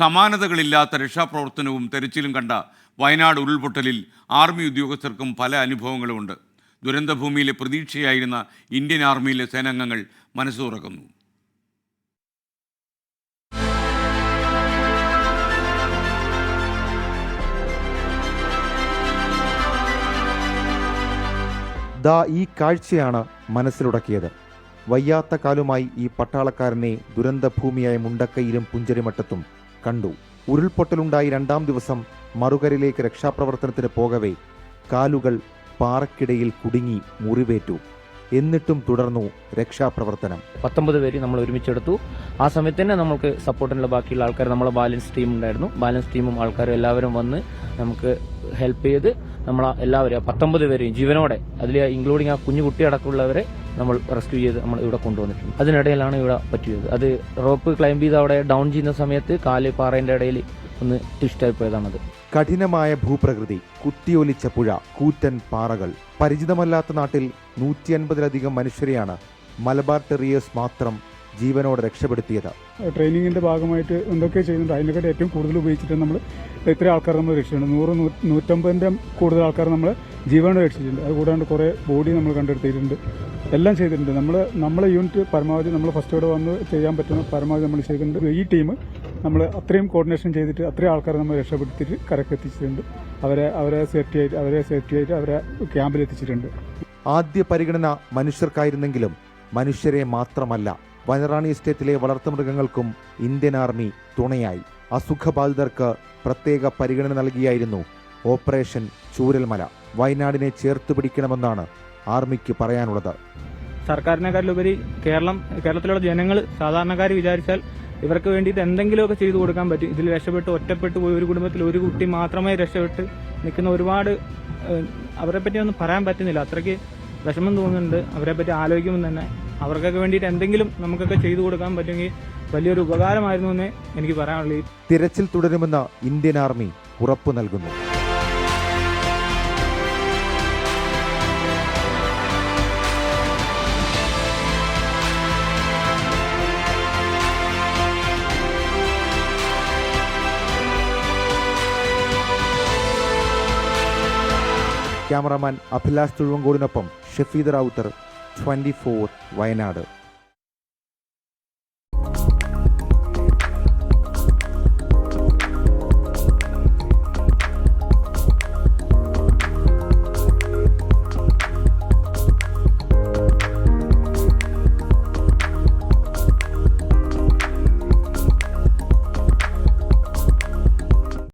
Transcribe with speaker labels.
Speaker 1: സമാനതകളില്ലാത്ത രക്ഷാപ്രവർത്തനവും തെരച്ചിലും കണ്ട വയനാട് ഉരുൾപൊട്ടലിൽ ആർമി ഉദ്യോഗസ്ഥർക്കും പല അനുഭവങ്ങളുമുണ്ട്. ദുരന്തഭൂമിയിലെ പ്രതീക്ഷയായിരുന്ന ഇന്ത്യൻ ആർമിയിലെ സേനാംഗങ്ങൾ മനസ്സ് തുറക്കുന്നു.
Speaker 2: ദാ ഈ കാഴ്ചയാണ് മനസ്സിലുടക്കിയത്. വയ്യാത്ത കാലുമായി ഈ പട്ടാളക്കാരനെ ദുരന്തഭൂമിയായ മുണ്ടക്കയിലും പുഞ്ചരിമട്ടത്തും കണ്ടു. ഉരുൾപൊട്ടലുണ്ടായി രണ്ടാം ദിവസം മറുകരയിലേക്ക് രക്ഷാപ്രവർത്തനത്തിന് പോകവേ കാലുകൾ പാറക്കിടയിൽ കുടുങ്ങി മുറിവേറ്റു. എന്നിട്ടും തുടർന്നു രക്ഷാപ്രവർത്തനം.
Speaker 3: പത്തൊമ്പത് പേര് നമ്മൾ ഒരുമിച്ചെടുത്തു. ആ സമയത്ത് തന്നെ നമുക്ക് സപ്പോർട്ടിനുള്ള ബാക്കിയുള്ള ആൾക്കാർ നമ്മളെ ബാലൻസ് ടീം ഉണ്ടായിരുന്നു. ബാലൻസ് ടീമും ആൾക്കാരും എല്ലാവരും വന്ന് നമുക്ക് ഹെൽപ്പ് ചെയ്ത് നമ്മളെ എല്ലാവരും പത്തൊമ്പത് പേരെയും ജീവനോടെ അതിൽ ഇൻക്ലൂഡിങ് ആ കുഞ്ഞു കുട്ടി അടക്കമുള്ളവരെ നമ്മൾ റെസ്ക്യൂ ചെയ്ത് നമ്മൾ ഇവിടെ കൊണ്ടുവന്നിട്ടുണ്ട്. അതിനിടയിലാണ് ഇവിടെ പറ്റിയത്. അത് റോപ്പ് ക്ലൈംബ് ചെയ്ത് അവിടെ ഡൗൺ ചെയ്യുന്ന സമയത്ത് കാൽ പാറേന്റെ ഇടയിൽ ഒന്ന് ട്വിസ്റ്റായി പോയതാണത്.
Speaker 2: കഠിനമായ ഭൂപ്രകൃതി കുത്തിയൊലിച്ച പുഴ കൂറ്റൻ പാറകൾ. പരിചിതമല്ലാത്ത നാട്ടിൽ നൂറ്റി അൻപതിലധികം മനുഷ്യരെയാണ് മലബാർ ടെറിയേഴ്സ് മാത്രം ജീവനോടെ രക്ഷപ്പെടുത്തിയത്.
Speaker 4: ട്രെയിനിങ്ങിന്റെ ഭാഗമായിട്ട് എന്തൊക്കെ ചെയ്യുന്നുണ്ട്. അതിനൊക്കെ ഏറ്റവും കൂടുതൽ ഉപയോഗിച്ചിട്ട് നമ്മൾ എത്ര ആൾക്കാർ നമ്മൾ രക്ഷിച്ചിട്ടുണ്ട്. നൂറ് നൂറ്റമ്പതിന്റെ കൂടുതൽ ആൾക്കാർ നമ്മൾ ജീവനോട് രക്ഷിച്ചിട്ടുണ്ട്. അത് കൂടാണ്ട് കുറേ ബോഡി നമ്മൾ കണ്ടെടുത്തിട്ടുണ്ട്. എല്ലാം ചെയ്തിട്ടുണ്ട്. നമ്മൾ നമ്മളെ യൂണിറ്റ് പരമാവധി നമ്മൾ ഫസ്റ്റ് ഇവിടെ വന്ന് ചെയ്യാൻ പറ്റുന്ന പരമാവധി നമ്മൾ ചെയ്തിട്ടുണ്ട്. ഈ ടീം നമ്മൾ അത്രയും കോർഡിനേഷൻ ചെയ്തിട്ട് അത്രയും ആൾക്കാരെ നമ്മൾ രക്ഷപ്പെടുത്തിയിട്ട് കരക്ക് എത്തിച്ചിട്ടുണ്ട്. അവരെ അവരെ സേഫ്റ്റി ആയിട്ട് അവരെ സേഫ്റ്റി ആയിട്ട് അവരെ ക്യാമ്പിൽ എത്തിച്ചിട്ടുണ്ട്.
Speaker 2: ആദ്യ പരിഗണന മനുഷ്യർക്കായിരുന്നെങ്കിലും മനുഷ്യരെ മാത്രമല്ല. വനറാണി എസ്റ്റേറ്റിലെ വളർത്തുമൃഗങ്ങൾക്കും ഇന്ത്യൻ ആർമി തുണയായി. അസുഖബാധിതർക്ക് പ്രത്യേക പരിഗണന നൽകിയായിരുന്നു ഓപ്പറേഷൻ ചൂരൽമല. വയനാടിനെ ചേർത്ത് പിടിക്കണമെന്നാണ് ആർമിക്ക് പറയാനുള്ളത്.
Speaker 5: സർക്കാരിനെക്കാട്ടിലുപരി കേരളം കേരളത്തിലുള്ള ജനങ്ങൾ സാധാരണക്കാർ വിചാരിച്ചാൽ ഇവർക്ക് വേണ്ടിയിട്ട് എന്തെങ്കിലുമൊക്കെ ചെയ്തു കൊടുക്കാൻ പറ്റും. ഇതിൽ രക്ഷപ്പെട്ട് ഒറ്റപ്പെട്ടു പോയി ഒരു കുടുംബത്തിൽ ഒരു കുട്ടി മാത്രമേ രക്ഷപ്പെട്ട് നിൽക്കുന്ന ഒരുപാട് അവരെപ്പറ്റി അവരെ പറ്റിയൊന്നും പറയാൻ പറ്റുന്നില്ല. അത്രയ്ക്ക് വിഷമം തോന്നുന്നുണ്ട്. അവരെ പറ്റി ആലോചിക്കുമ്പോൾ തന്നെ അവർക്കൊക്കെ വേണ്ടിയിട്ട് എന്തെങ്കിലും നമുക്കൊക്കെ ചെയ്തു കൊടുക്കാൻ പറ്റുമെങ്കിൽ വലിയൊരു ഉപകാരമായിരുന്നു എന്ന് എനിക്ക് പറയാനുള്ളത്.
Speaker 2: തിരച്ചിൽ തുടരുമെന്ന് ഇന്ത്യൻ ആർമി ഉറപ്പു നൽകുന്നു. ക്യാമറാമാൻ അഭിലാഷ് തുഴുവങ്കോടിനൊപ്പം ഷഫീദ് റാവുത്തർ ട്വന്റി വയനാട്.